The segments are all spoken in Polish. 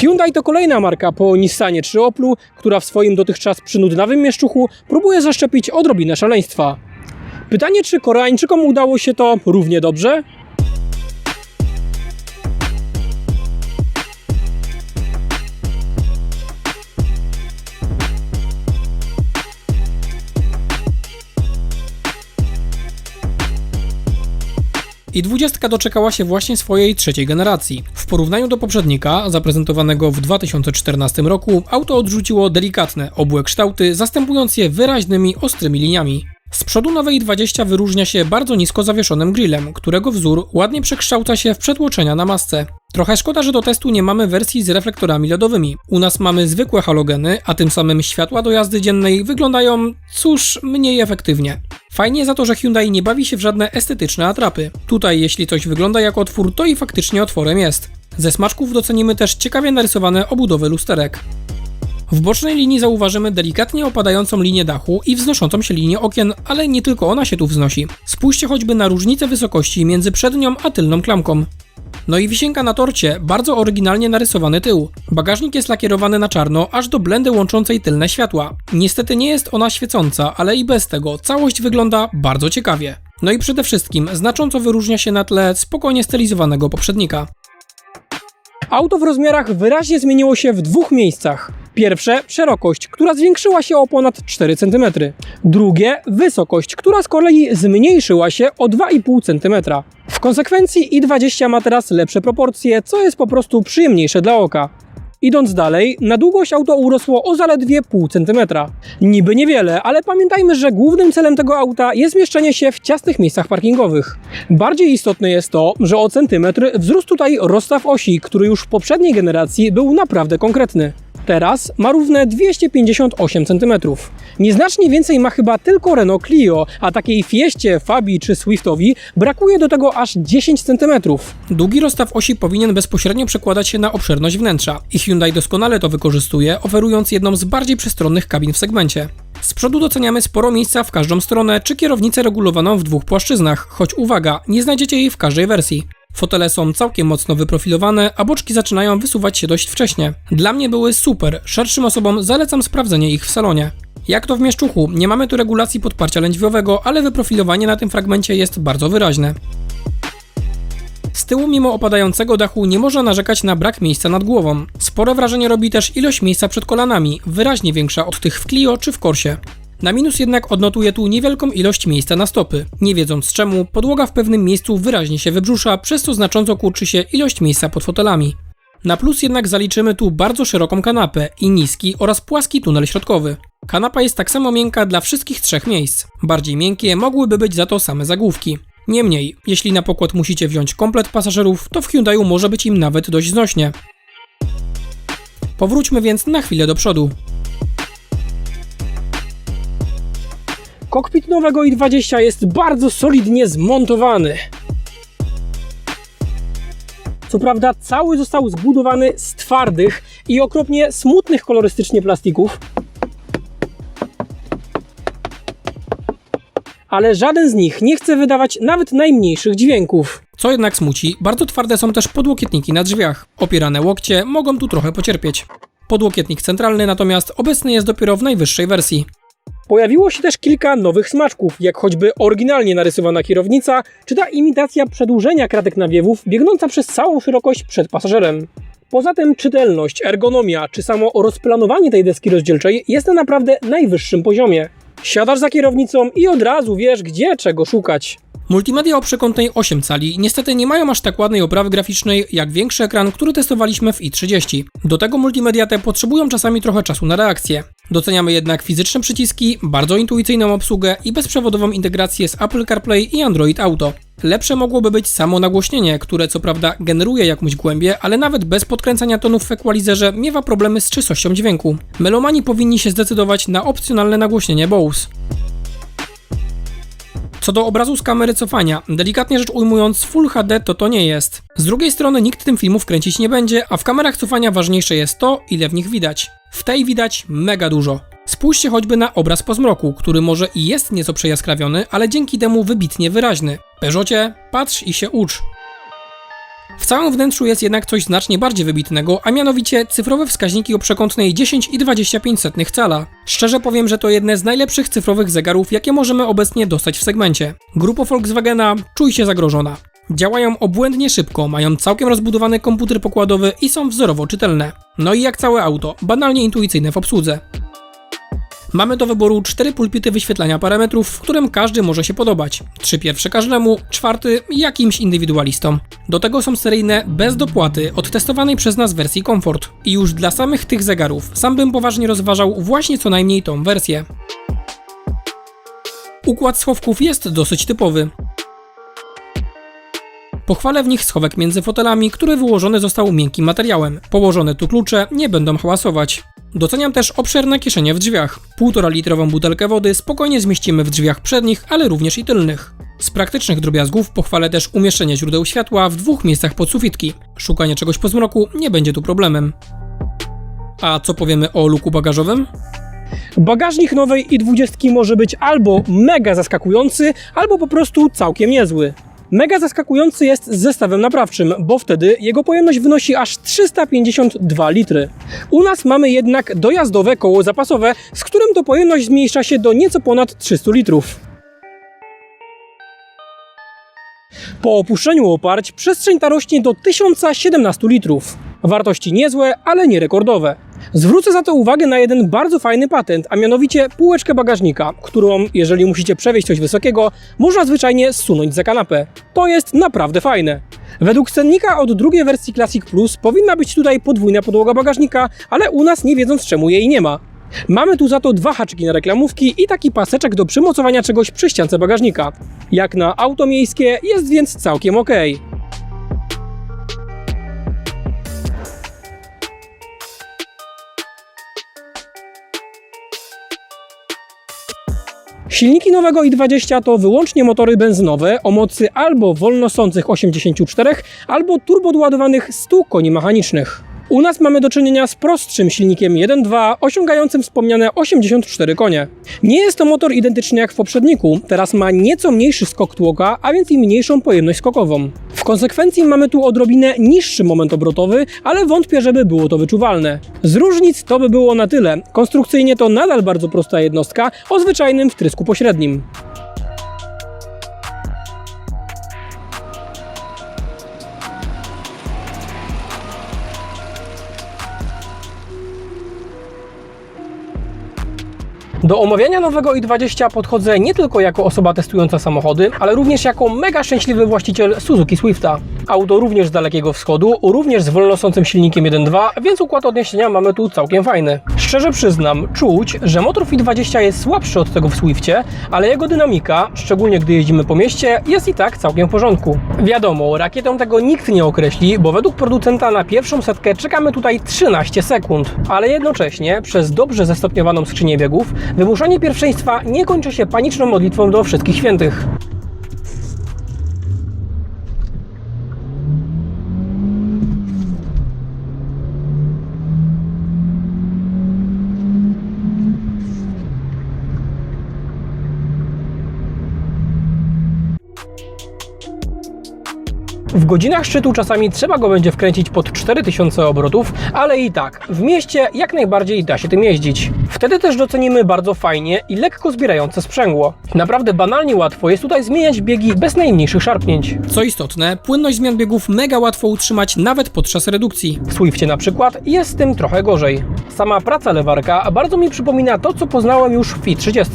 Hyundai to kolejna marka po Nissanie czy Oplu, która w swoim dotychczas przynudnawym mieszczuchu próbuje zaszczepić odrobinę szaleństwa. Pytanie, czy Koreańczykom udało się to równie dobrze? I dwudziestka doczekała się właśnie swojej trzeciej generacji. W porównaniu do poprzednika, zaprezentowanego w 2014 roku, auto odrzuciło delikatne, obłe kształty, zastępując je wyraźnymi, ostrymi liniami. Z przodu nowej 20 wyróżnia się bardzo nisko zawieszonym grillem, którego wzór ładnie przekształca się w przetłoczenia na masce. Trochę szkoda, że do testu nie mamy wersji z reflektorami LEDowymi. U nas mamy zwykłe halogeny, a tym samym światła do jazdy dziennej wyglądają, cóż, mniej efektywnie. Fajnie za to, że Hyundai nie bawi się w żadne estetyczne atrapy. Tutaj, jeśli coś wygląda jak otwór, to i faktycznie otworem jest. Ze smaczków docenimy też ciekawie narysowane obudowy lusterek. W bocznej linii zauważymy delikatnie opadającą linię dachu i wznoszącą się linię okien, ale nie tylko ona się tu wznosi. Spójrzcie choćby na różnicę wysokości między przednią a tylną klamką. No i wisienka na torcie, bardzo oryginalnie narysowany tył. Bagażnik jest lakierowany na czarno, aż do blendy łączącej tylne światła. Niestety nie jest ona świecąca, ale i bez tego całość wygląda bardzo ciekawie. No i przede wszystkim znacząco wyróżnia się na tle spokojnie stylizowanego poprzednika. Auto w rozmiarach wyraźnie zmieniło się w dwóch miejscach. Pierwsze, szerokość, która zwiększyła się o ponad 4 cm. Drugie, wysokość, która z kolei zmniejszyła się o 2,5 cm. W konsekwencji i20 ma teraz lepsze proporcje, co jest po prostu przyjemniejsze dla oka. Idąc dalej, na długość auto urosło o zaledwie pół centymetra. Niby niewiele, ale pamiętajmy, że głównym celem tego auta jest mieszczenie się w ciasnych miejscach parkingowych. Bardziej istotne jest to, że o centymetr wzrósł tutaj rozstaw osi, który już w poprzedniej generacji był naprawdę konkretny. Teraz ma równe 258 cm. Nieznacznie więcej ma chyba tylko Renault Clio, a takiej Fieście, Fabii czy Swiftowi brakuje do tego aż 10 cm. Długi rozstaw osi powinien bezpośrednio przekładać się na obszerność wnętrza i Hyundai doskonale to wykorzystuje, oferując jedną z bardziej przestronnych kabin w segmencie. Z przodu doceniamy sporo miejsca w każdą stronę, czy kierownicę regulowaną w dwóch płaszczyznach, choć uwaga, nie znajdziecie jej w każdej wersji. Fotele są całkiem mocno wyprofilowane, a boczki zaczynają wysuwać się dość wcześnie. Dla mnie były super, szerszym osobom zalecam sprawdzenie ich w salonie. Jak to w mieszczuchu, nie mamy tu regulacji podparcia lędźwiowego, ale wyprofilowanie na tym fragmencie jest bardzo wyraźne. Z tyłu mimo opadającego dachu nie można narzekać na brak miejsca nad głową. Spore wrażenie robi też ilość miejsca przed kolanami, wyraźnie większa od tych w Clio czy w Corsie. Na minus jednak odnotuję tu niewielką ilość miejsca na stopy. Nie wiedząc czemu, podłoga w pewnym miejscu wyraźnie się wybrzusza, przez co znacząco kurczy się ilość miejsca pod fotelami. Na plus jednak zaliczymy tu bardzo szeroką kanapę i niski oraz płaski tunel środkowy. Kanapa jest tak samo miękka dla wszystkich trzech miejsc. Bardziej miękkie mogłyby być za to same zagłówki. Niemniej, jeśli na pokład musicie wziąć komplet pasażerów, to w Hyundaiu może być im nawet dość znośnie. Powróćmy więc na chwilę do przodu. Kokpit nowego i20 jest bardzo solidnie zmontowany. Co prawda, cały został zbudowany z twardych i okropnie smutnych kolorystycznie plastików. Ale żaden z nich nie chce wydawać nawet najmniejszych dźwięków. Co jednak smuci, bardzo twarde są też podłokietniki na drzwiach. Opierane łokcie mogą tu trochę pocierpieć. Podłokietnik centralny natomiast obecny jest dopiero w najwyższej wersji. Pojawiło się też kilka nowych smaczków, jak choćby oryginalnie narysowana kierownica, czy ta imitacja przedłużenia kratek nawiewów biegnąca przez całą szerokość przed pasażerem. Poza tym czytelność, ergonomia czy samo rozplanowanie tej deski rozdzielczej jest na naprawdę najwyższym poziomie. Siadasz za kierownicą i od razu wiesz, gdzie czego szukać. Multimedia o przekątnej 8 cali niestety nie mają aż tak ładnej oprawy graficznej jak większy ekran, który testowaliśmy w i30. Do tego multimedia te potrzebują czasami trochę czasu na reakcję. Doceniamy jednak fizyczne przyciski, bardzo intuicyjną obsługę i bezprzewodową integrację z Apple CarPlay i Android Auto. Lepsze mogłoby być samo nagłośnienie, które co prawda generuje jakąś głębię, ale nawet bez podkręcania tonów w equalizerze miewa problemy z czystością dźwięku. Melomani powinni się zdecydować na opcjonalne nagłośnienie Bose. Co do obrazu z kamery cofania, delikatnie rzecz ujmując, Full HD to to nie jest. Z drugiej strony nikt tym filmów kręcić nie będzie, a w kamerach cofania ważniejsze jest to, ile w nich widać. W tej widać mega dużo. Spójrzcie choćby na obraz po zmroku, który może i jest nieco przejaskrawiony, ale dzięki temu wybitnie wyraźny. Peugeocie, patrz i się ucz. W całym wnętrzu jest jednak coś znacznie bardziej wybitnego, a mianowicie cyfrowe wskaźniki o przekątnej 10,25 cala. Szczerze powiem, że to jedne z najlepszych cyfrowych zegarów, jakie możemy obecnie dostać w segmencie. Grupa Volkswagena czuj się zagrożona. Działają obłędnie szybko, mają całkiem rozbudowany komputer pokładowy i są wzorowo czytelne. No i jak całe auto, banalnie intuicyjne w obsłudze. Mamy do wyboru cztery pulpity wyświetlania parametrów, w którym każdy może się podobać. Trzy pierwsze każdemu, czwarty jakimś indywidualistom. Do tego są seryjne bez dopłaty od testowanej przez nas wersji Comfort. I już dla samych tych zegarów sam bym poważnie rozważał właśnie co najmniej tą wersję. Układ schowków jest dosyć typowy. Pochwalę w nich schowek między fotelami, który wyłożony został miękkim materiałem. Położone tu klucze nie będą hałasować. Doceniam też obszerne kieszenie w drzwiach. Półtora litrową butelkę wody spokojnie zmieścimy w drzwiach przednich, ale również i tylnych. Z praktycznych drobiazgów pochwalę też umieszczenie źródeł światła w dwóch miejscach pod sufitki. Szukanie czegoś po zmroku nie będzie tu problemem. A co powiemy o luku bagażowym? Bagażnik nowej i20 może być albo mega zaskakujący, albo po prostu całkiem niezły. Mega zaskakujący jest z zestawem naprawczym, bo wtedy jego pojemność wynosi aż 352 litry. U nas mamy jednak dojazdowe koło zapasowe, z którym to pojemność zmniejsza się do nieco ponad 300 litrów. Po opuszczeniu oparć przestrzeń ta rośnie do 1017 litrów. Wartości niezłe, ale nie rekordowe. Zwrócę za to uwagę na jeden bardzo fajny patent, a mianowicie półeczkę bagażnika, którą, jeżeli musicie przewieźć coś wysokiego, można zwyczajnie zsunąć za kanapę. To jest naprawdę fajne. Według cennika od drugiej wersji Classic Plus powinna być tutaj podwójna podłoga bagażnika, ale u nas nie wiedząc czemu jej nie ma. Mamy tu za to dwa haczyki na reklamówki i taki paseczek do przymocowania czegoś przy ściance bagażnika. Jak na auto miejskie jest więc całkiem ok. Silniki nowego i20 to wyłącznie motory benzynowe o mocy albo wolnosących 84, albo turbodoładowanych 100 koni mechanicznych. U nas mamy do czynienia z prostszym silnikiem 1.2 osiągającym wspomniane 84 konie. Nie jest to motor identyczny jak w poprzedniku, teraz ma nieco mniejszy skok tłoka, a więc i mniejszą pojemność skokową. W konsekwencji mamy tu odrobinę niższy moment obrotowy, ale wątpię, żeby było to wyczuwalne. Z różnic to by było na tyle. Konstrukcyjnie to nadal bardzo prosta jednostka o zwyczajnym wtrysku pośrednim. Do omawiania nowego i20 podchodzę nie tylko jako osoba testująca samochody, ale również jako mega szczęśliwy właściciel Suzuki Swifta. Auto również z dalekiego wschodu, również z wolnosącym silnikiem 1.2, więc układ odniesienia mamy tu całkiem fajny. Szczerze przyznam, czuć, że motor w i20 jest słabszy od tego w Swifcie, ale jego dynamika, szczególnie gdy jeździmy po mieście, jest i tak całkiem w porządku. Wiadomo, rakietą tego nikt nie określi, bo według producenta na pierwszą setkę czekamy tutaj 13 sekund, ale jednocześnie przez dobrze zestopniowaną skrzynię biegów wymuszanie pierwszeństwa nie kończy się paniczną modlitwą do wszystkich świętych. W godzinach szczytu czasami trzeba go będzie wkręcić pod 4000 obrotów, ale i tak, w mieście jak najbardziej da się tym jeździć. Wtedy też docenimy bardzo fajnie i lekko zbierające sprzęgło. Naprawdę banalnie łatwo jest tutaj zmieniać biegi bez najmniejszych szarpnięć. Co istotne, płynność zmian biegów mega łatwo utrzymać nawet podczas redukcji. W Swiftie na przykład jest z tym trochę gorzej. Sama praca lewarka bardzo mi przypomina to, co poznałem już w i30.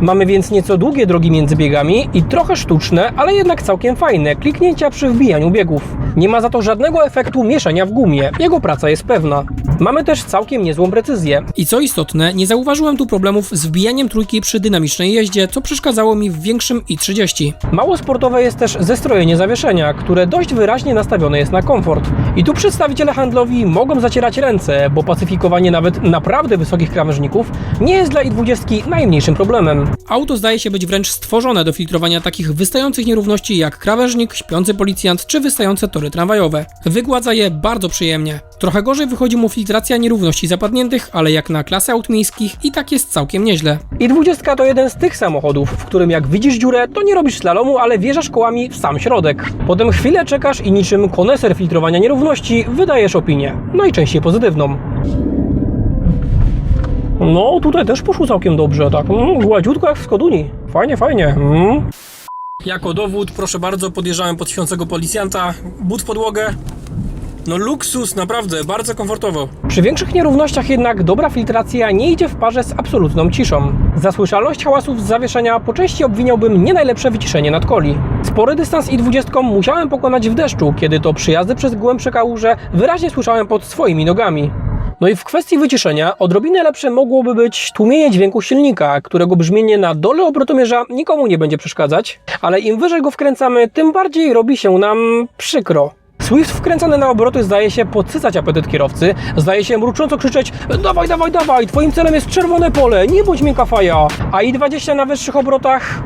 Mamy więc nieco długie drogi między biegami i trochę sztuczne, ale jednak całkiem fajne kliknięcia przy wbijaniu biegów. Nie ma za to żadnego efektu mieszania w gumie, jego praca jest pewna. Mamy też całkiem niezłą precyzję. I co istotne, nie zauważyłem tu problemów z wbijaniem trójki przy dynamicznej jeździe, co przeszkadzało mi w większym i30. Mało sportowe jest też zestrojenie zawieszenia, które dość wyraźnie nastawione jest na komfort. I tu przedstawiciele handlowi mogą zacierać ręce, bo pacyfikowanie nawet naprawdę wysokich krawężników, nie jest dla i20 najmniejszym problemem. Auto zdaje się być wręcz stworzone do filtrowania takich wystających nierówności jak krawężnik, śpiący policjant czy wystające tory tramwajowe. Wygładza je bardzo przyjemnie. Trochę gorzej wychodzi mu filtracja nierówności zapadniętych, ale jak na klasę aut miejskich i tak jest całkiem nieźle. i20 to jeden z tych samochodów, w którym jak widzisz dziurę, to nie robisz slalomu, ale wjeżdżasz kołami w sam środek. Potem chwilę czekasz i niczym koneser filtrowania nierówności wydajesz opinię. Najczęściej pozytywną. No, tutaj też poszło całkiem dobrze, tak. Mm, gładziutko jak w Skoduni. Fajnie, fajnie. Mm. Jako dowód, proszę bardzo, podjeżdżałem pod śpiącego policjanta, but w podłogę. No luksus, naprawdę, bardzo komfortowo. Przy większych nierównościach jednak dobra filtracja nie idzie w parze z absolutną ciszą. Za słyszalność hałasów z zawieszenia po części obwiniałbym nie najlepsze wyciszenie nadkoli. Spory dystans i 20 musiałem pokonać w deszczu, kiedy to przyjazdy przez głębsze kałuże wyraźnie słyszałem pod swoimi nogami. No i w kwestii wyciszenia odrobinę lepsze mogłoby być tłumienie dźwięku silnika, którego brzmienie na dole obrotomierza nikomu nie będzie przeszkadzać, ale im wyżej go wkręcamy, tym bardziej robi się nam przykro. Swift wkręcany na obroty zdaje się podsycać apetyt kierowcy, zdaje się mrucząco krzyczeć dawaj, dawaj, dawaj, twoim celem jest czerwone pole, nie bądź miękka faja, a i 20 na wyższych obrotach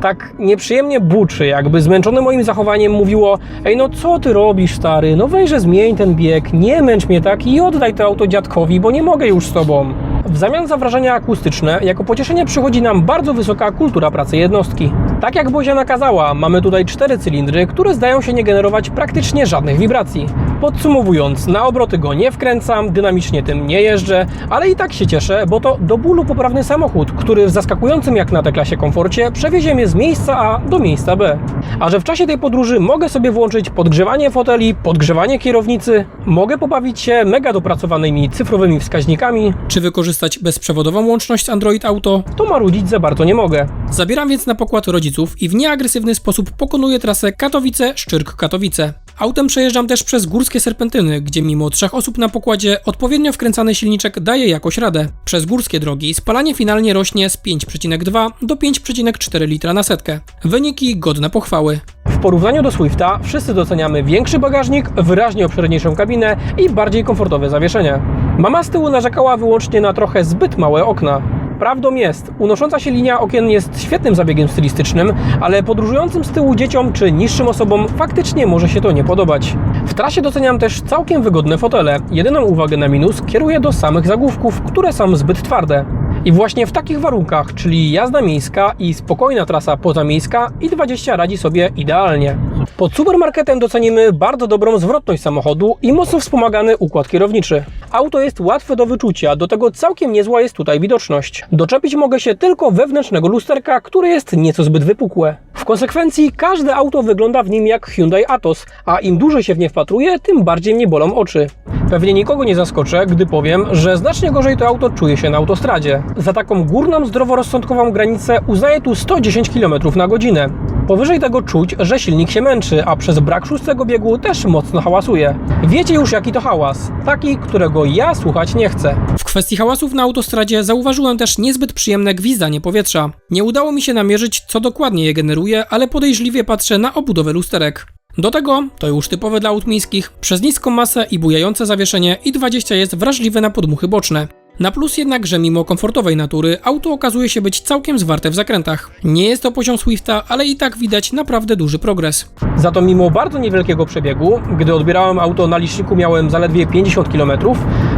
tak nieprzyjemnie buczy, jakby zmęczone moim zachowaniem mówiło Ej, no co ty robisz, stary? No weźże zmień ten bieg, nie męcz mnie tak i oddaj to auto dziadkowi, bo nie mogę już z tobą. W zamian za wrażenia akustyczne, jako pocieszenie przychodzi nam bardzo wysoka kultura pracy jednostki. Tak jak Bozia nakazała, mamy tutaj cztery cylindry, które zdają się nie generować praktycznie żadnych wibracji. Podsumowując, na obroty go nie wkręcam, dynamicznie tym nie jeżdżę, ale i tak się cieszę, bo to do bólu poprawny samochód, który w zaskakującym jak na T-klasie komforcie przewiezie mnie z miejsca A do miejsca B. A że w czasie tej podróży mogę sobie włączyć podgrzewanie foteli, podgrzewanie kierownicy, mogę pobawić się mega dopracowanymi cyfrowymi wskaźnikami, Czy wykorzystać bezprzewodową łączność Android Auto? to marudzić za bardzo nie mogę. Zabieram więc na pokład rodziców i w nieagresywny sposób pokonuję trasę Katowice-Szczyrk-Katowice. Autem przejeżdżam też przez górskie serpentyny, gdzie mimo trzech osób na pokładzie odpowiednio wkręcany silniczek daje jakoś radę. Przez górskie drogi spalanie finalnie rośnie z 5,2 do 5,4 litra na setkę. Wyniki godne pochwały. W porównaniu do Swifta wszyscy doceniamy większy bagażnik, wyraźnie obszerniejszą kabinę i bardziej komfortowe zawieszenie. Mama z tyłu narzekała wyłącznie na trochę zbyt małe okna. Prawdą jest, unosząca się linia okien jest świetnym zabiegiem stylistycznym, ale podróżującym z tyłu dzieciom czy niższym osobom faktycznie może się to nie podobać. W trasie doceniam też całkiem wygodne fotele. Jedyną uwagę na minus kieruję do samych zagłówków, które są zbyt twarde. I właśnie w takich warunkach, czyli jazda miejska i spokojna trasa pozamiejska, i20 radzi sobie idealnie. Pod supermarketem docenimy bardzo dobrą zwrotność samochodu i mocno wspomagany układ kierowniczy. Auto jest łatwe do wyczucia, do tego całkiem niezła jest tutaj widoczność. Doczepić mogę się tylko wewnętrznego lusterka, które jest nieco zbyt wypukłe. W konsekwencji każde auto wygląda w nim jak Hyundai Atos, a im dłużej się w nie wpatruję, tym bardziej mnie bolą oczy. Pewnie nikogo nie zaskoczę, gdy powiem, że znacznie gorzej to auto czuje się na autostradzie. Za taką górną, zdroworozsądkową granicę uznaję tu 110 km na godzinę. Powyżej tego czuć, że silnik się męczy, a przez brak szóstego biegu też mocno hałasuje. Wiecie już jaki to hałas. Taki, którego ja słuchać nie chcę. W kwestii hałasów na autostradzie zauważyłem też niezbyt przyjemne gwizdanie powietrza. Nie udało mi się namierzyć, co dokładnie je generuje, ale podejrzliwie patrzę na obudowę lusterek. Do tego, to już typowe dla aut miejskich, przez niską masę i bujające zawieszenie i20 jest wrażliwe na podmuchy boczne. Na plus jednak, że mimo komfortowej natury, auto okazuje się być całkiem zwarte w zakrętach. Nie jest to poziom Swifta, ale i tak widać naprawdę duży progres. Za to mimo bardzo niewielkiego przebiegu, gdy odbierałem auto na liczniku miałem zaledwie 50 km,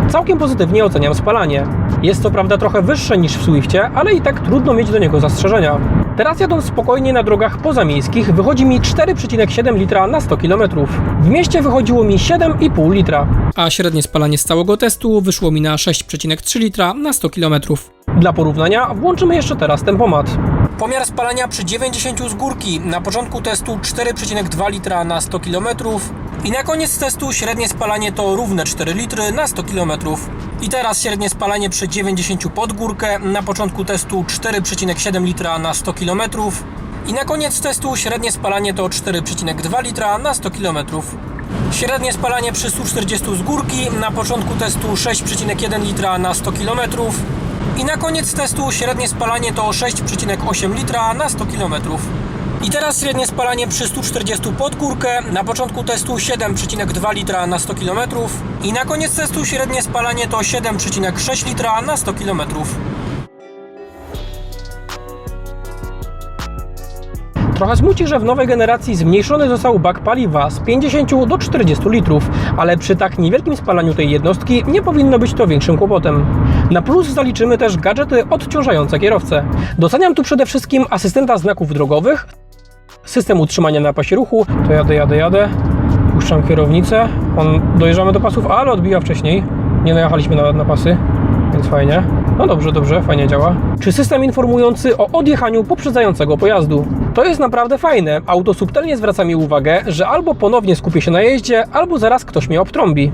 całkiem pozytywnie oceniam spalanie. Jest to prawda trochę wyższe niż w Swiftie, ale i tak trudno mieć do niego zastrzeżenia. Teraz jadąc spokojnie na drogach pozamiejskich wychodzi mi 4,7 litra na 100 km. W mieście wychodziło mi 7,5 litra. A średnie spalanie z całego testu wyszło mi na 6,3 litra na 100 km. Dla porównania włączymy jeszcze teraz tempomat. Pomiar spalania przy 90 z górki. Na początku testu 4,2 litra na 100 km i na koniec testu średnie spalanie to równe 4 litry na 100 km. I teraz średnie spalanie przy 90 pod górkę. Na początku testu 4,7 litra na 100 km i na koniec testu średnie spalanie to 4,2 litra na 100 km. Średnie spalanie przy 140 z górki, na początku testu 6,1 litra na 100 km i na koniec testu średnie spalanie to 6,8 litra na 100 km. I teraz średnie spalanie przy 140 pod górkę, na początku testu 7,2 litra na 100 km i na koniec testu średnie spalanie to 7,6 litra na 100 km. Trochę smuci, że w nowej generacji zmniejszony został bak paliwa z 50 do 40 litrów, ale przy tak niewielkim spalaniu tej jednostki nie powinno być to większym kłopotem. Na plus zaliczymy też gadżety odciążające kierowcę. Doceniam tu przede wszystkim asystenta znaków drogowych, system utrzymania na pasie ruchu. To jadę, jadę, jadę. Puszczam kierownicę. On dojeżdżamy do pasów, ale odbija wcześniej. Nie najechaliśmy nawet na pasy, więc fajnie. No dobrze, dobrze, fajnie działa. Czy system informujący o odjechaniu poprzedzającego pojazdu? To jest naprawdę fajne. Auto subtelnie zwraca mi uwagę, że albo ponownie skupię się na jeździe, albo zaraz ktoś mnie obtrąbi.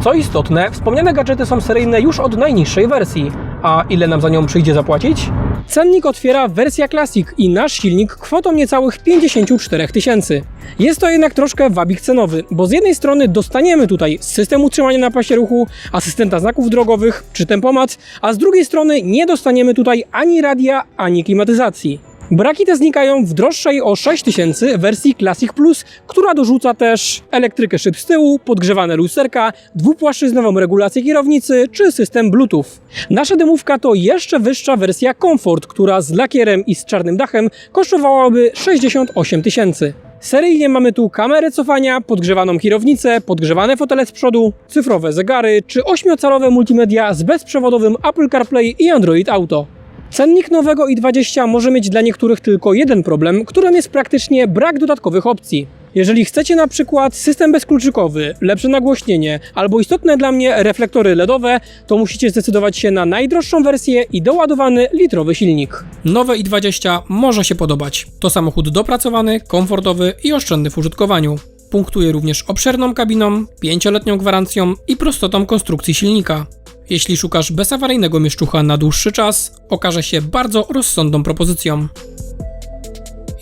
Co istotne, wspomniane gadżety są seryjne już od najniższej wersji. A ile nam za nią przyjdzie zapłacić? Cennik otwiera wersja Classic i nasz silnik kwotą niecałych 54 tysięcy. Jest to jednak troszkę wabik cenowy, bo z jednej strony dostaniemy tutaj system utrzymania na pasie ruchu, asystenta znaków drogowych czy tempomat, a z drugiej strony nie dostaniemy tutaj ani radia, ani klimatyzacji. Braki te znikają w droższej o 6000 wersji Classic Plus, która dorzuca też elektrykę szyb z tyłu, podgrzewane lusterka, dwupłaszczyznową regulację kierownicy czy system Bluetooth. Nasza dymówka to jeszcze wyższa wersja Comfort, która z lakierem i z czarnym dachem kosztowałaby 68 tysięcy. Seryjnie mamy tu kamerę cofania, podgrzewaną kierownicę, podgrzewane fotele z przodu, cyfrowe zegary czy 8-calowe multimedia z bezprzewodowym Apple CarPlay i Android Auto. Cennik nowego i20 może mieć dla niektórych tylko jeden problem, którym jest praktycznie brak dodatkowych opcji. Jeżeli chcecie na przykład system bezkluczykowy, lepsze nagłośnienie albo istotne dla mnie reflektory LEDowe, to musicie zdecydować się na najdroższą wersję i doładowany litrowy silnik. Nowe i20 może się podobać. To samochód dopracowany, komfortowy i oszczędny w użytkowaniu. Punktuje również obszerną kabiną, pięcioletnią gwarancją i prostotą konstrukcji silnika. Jeśli szukasz bezawaryjnego mieszczucha na dłuższy czas, okaże się bardzo rozsądną propozycją.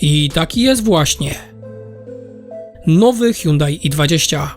I taki jest właśnie nowy Hyundai i20.